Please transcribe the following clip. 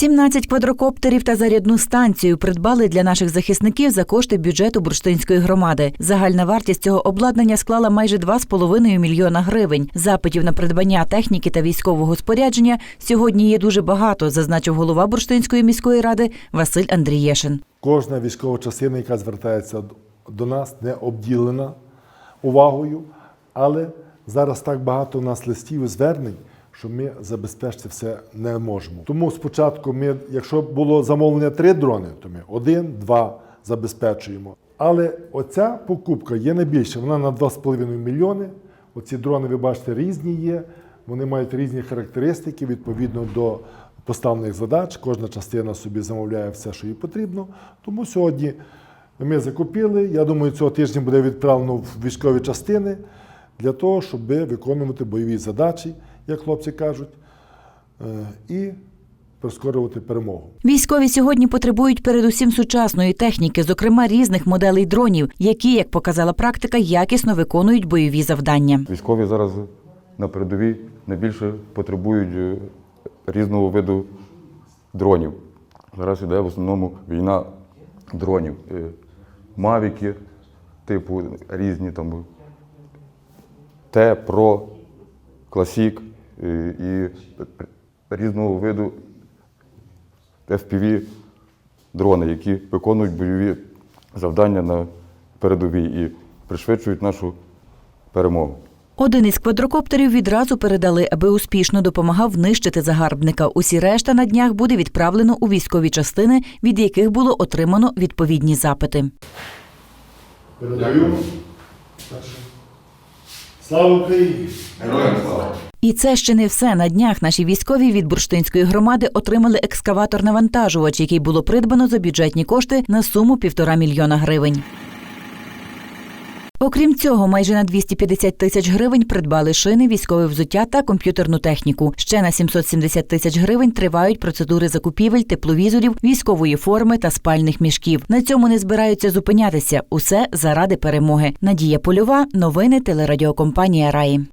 17 квадрокоптерів та зарядну станцію придбали для наших захисників за кошти бюджету бурштинської громади. Загальна вартість цього обладнання склала майже 2,5 мільйона гривень. Запитів на придбання техніки та військового спорядження сьогодні є дуже багато, зазначив голова бурштинської міської ради Василь Андрієшин. Кожна військова частина, яка звертається до нас, не обділена увагою, але зараз так багато у нас листів і звернень, що ми забезпечити все не можемо. Тому спочатку ми, якщо було замовлення три дрони, то ми один, два забезпечуємо. Але оця покупка є найбільша, вона на 2,5 мільйони. Оці дрони, ви бачите, різні є. Вони мають різні характеристики відповідно до поставлених задач. Кожна частина собі замовляє все, що їй потрібно. Тому сьогодні ми закупили. Я думаю, цього тижня буде відправлено в військові частини для того, щоб виконувати бойові задачі, як хлопці кажуть, е, і прискорювати перемогу. Військові сьогодні потребують передусім сучасної техніки, зокрема різних моделей дронів, які, як показала практика, якісно виконують бойові завдання. Військові зараз на передовій найбільше потребують е, різного виду дронів. Зараз іде в основному війна дронів. Е, Мавіки, типу різні там Т, Про, Класік і різного виду FPV дрони, які виконують бойові завдання на передовій і пришвидшують нашу перемогу. Один із квадрокоптерів відразу передали, аби успішно допомагав нищити загарбника. Усі решта на днях буде відправлено у військові частини, від яких було отримано відповідні запити. Передаю. Слава Україні! І це ще не все. На днях наші військові від бурштинської громади отримали екскаватор-навантажувач, який було придбано за бюджетні кошти на суму півтора мільйона гривень. Окрім цього, майже на 250 тисяч гривень придбали шини, військове взуття та комп'ютерну техніку. Ще на 770 тисяч гривень тривають процедури закупівель, тепловізорів, військової форми та спальних мішків. На цьому не збираються зупинятися. Усе заради перемоги. Надія Польова, новини телерадіокомпанія Раї.